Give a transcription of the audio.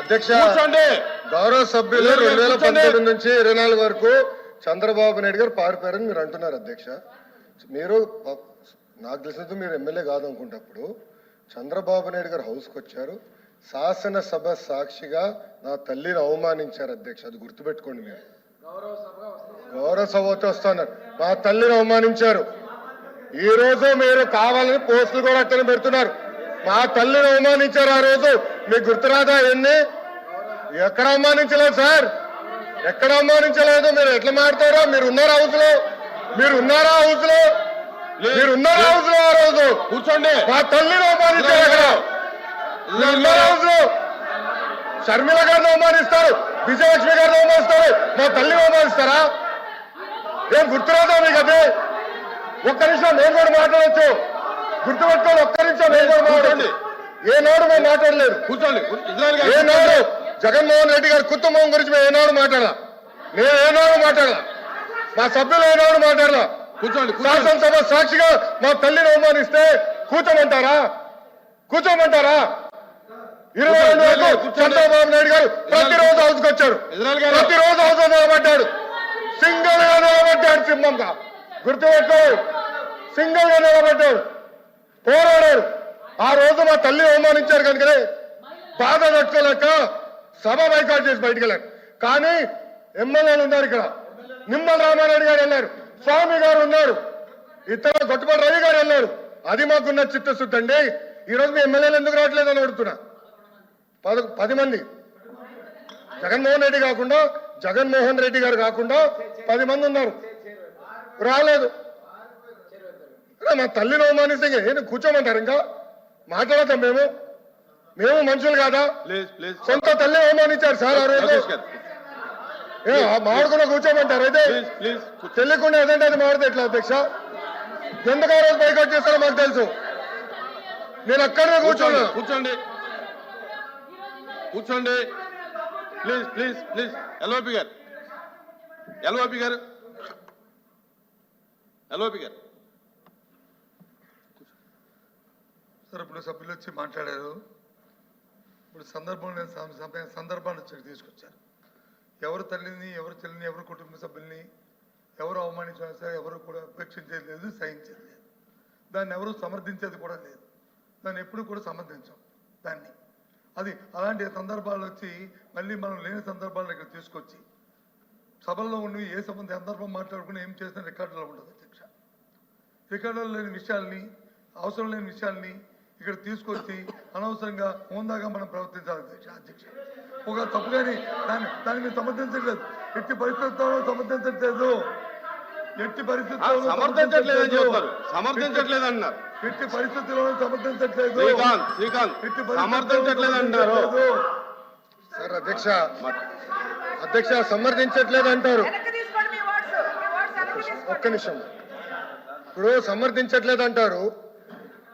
అధ్యక్ష గౌరవ సభ్యులు. రెండు వేల పంతొమ్మిది నుంచి ఇరవై నాలుగు వరకు చంద్రబాబు నాయుడు గారు పారిపోయారని మీరు అంటున్నారు అధ్యక్ష. మీరు నాకు తెలిసినంత మీరు ఎమ్మెల్యే కాదు అనుకుంటప్పుడు చంద్రబాబు నాయుడు గారు హౌస్కి వచ్చారు. శాసనసభ సాక్షిగా నా తల్లిని అవమానించారు అధ్యక్ష. అది గుర్తుపెట్టుకోండి మీరు. గౌరవ సభతో వస్తున్నారు మా తల్లిని అవమానించారు. ఈ రోజు మీరు కావాలని పోస్టులు కూడా అట్టని పెడుతున్నారు. మా తల్లిని అవమానించారు ఆ రోజు. మీకు గుర్తురాదా ఎన్ని ఎక్కడ అవమానించలేదు సార్. ఎక్కడ అవమానించలేదు? మీరు ఎట్లా మాడతారో మీరు ఉన్నారా హౌస్లో మీరు ఉన్నారా హౌస్లో మీరు ఉన్నారా హౌస్లో ఆ రోజు? కూర్చోండి. మా తల్లిని అవమానించారు అక్కడ. మీరు ఉన్నారా హౌస్లో షర్మిల గారిని అవమానిస్తారు విజయలక్ష్మి గారిని అవమానిస్తారు మా తల్లిని అవమానిస్తారా? ఏం గుర్తురాదా మీకు అదే? ఒక్క నిమిషం నేను కూడా మాట్లాడచ్చు. గుర్తుపెట్టుకోండి ఒక్క నిమిషం నేను కూడా మాట్లాడండి ఏనాడు మేము మాట్లాడలేదు. కూర్చోండి ఏనాడు జగన్మోహన్ రెడ్డి గారి కుటుంబం గురించి మేము ఏనాడు మాట్లాడాల? నేను ఏనాడు మాట్లాడాల? మా సభ్యులు ఏనాడు మాట్లాడాల? కూర్చోండి శాసనసభ సాక్షిగా మా తల్లిని అవమానిస్తే కూర్చోమంటారా? కూర్చోమంటారా? ఇరవై రెండు వరకు. చంద్రబాబు నాయుడు గారు ప్రతిరోజు హౌస్కి వచ్చారు. ప్రతిరోజు హౌస్ నిలబడ్డాడు. సింగిల్గా నిలబడ్డాడు సింహంగా. గుర్తుపెట్టుకో. సింగిల్గా నిలబడ్డాడు. పోరాడాడు. ఆ రోజు మా తల్లిని అవమానించారు కనుకనే బాధ తట్టుకోలేక సభ బైకాట్ చేసి బయటికి వెళ్ళారు కానీ ఎమ్మెల్యేలు ఉన్నారు ఇక్కడ. నిమ్మల రామారెడ్డి గారు వెళ్ళారు. స్వామి గారు ఉన్నారు. ఇతర గొట్టపాటి రవి గారు వెళ్ళారు. అది మాకున్న చిత్తశుద్ధి అండి. ఈ రోజు మీ ఎమ్మెల్యేలు ఎందుకు రావట్లేదు అని అడుగుతున్నా. పద పది మంది. జగన్మోహన్ రెడ్డి కాకుండా జగన్మోహన్ రెడ్డి గారు కాకుండా పది మంది ఉన్నారు. రాలేదు. మా తల్లిని అవమానిస్తే ఇంకా కూర్చోమంటారు ఇంకా. మాట్లాడతాం మేము. మేము మనుషులు కాదా? Please please. సొంత తల్లి అవమానించారు సార్ ఆ రోజు. మాడుకున్న కూర్చోమంటారు అయితే. తెలియకుండా ఏదంటే అది మాడితే ఎట్లా అధ్యక్ష? ఎందుకు ఆ రోజు బైకౌట్ చేస్తారో మాకు తెలుసు. నేను అక్కడే కూర్చోండి కూర్చోండి. కూర్చోండి. Please please please. ఎల్ఓపి గారు. ఎల్ఓపి గారు. ఎల్ఓపి గారు. సార్ ఇప్పుడు సభ్యులు వచ్చి మాట్లాడారు. ఇప్పుడు సందర్భం లేని సమయం సందర్భాన్ని వచ్చి తీసుకొచ్చారు ఎవరు తల్లిని ఎవరు చెల్లిని ఎవరు కుటుంబ సభ్యుల్ని ఎవరు అవమానించినా సరే ఎవరు కూడా ఉపేక్షించేది లేదు సహించేది లేదు. దాన్ని ఎవరు సమర్థించేది కూడా లేదు. దాన్ని ఎప్పుడు కూడా సమర్థించాం దాన్ని. అది అలాంటి సందర్భాలు వచ్చి మళ్ళీ మనం లేని సందర్భాలను ఇక్కడ తీసుకొచ్చి సభల్లో ఉండి ఏ సంబంధం సందర్భం మాట్లాడుకుని ఏం చేసినా రికార్డులో ఉండదు అధ్యక్ష. రికార్డులో లేని విషయాల్ని అవసరం లేని విషయాల్ని ఇక్కడ తీసుకొచ్చి అనవసరంగా హోందాగా మనం ప్రవర్తించాలి. అధ్యక్ష ఒక తప్పు కానీ దాన్ని దాన్ని మేము సమర్థించట్లేదు. ఎట్టి పరిస్థితుల్లో సమర్థించట్లేదు. ఎట్టి పరిస్థితుల్లో సమర్థించట్లేదు. అంటున్నారు ఎట్టి పరిస్థితుల్లో సమర్థించట్లేదు. శ్రీకాంత్ శ్రీకాంత్ ఎట్టి సమర్థించట్లేదు. అంటారు. సార్ అధ్యక్ష అధ్యక్ష సమర్థించట్లేదు అంటారు ఒక్క నిమిషం. ఇప్పుడు సమర్థించట్లేదు అంటారు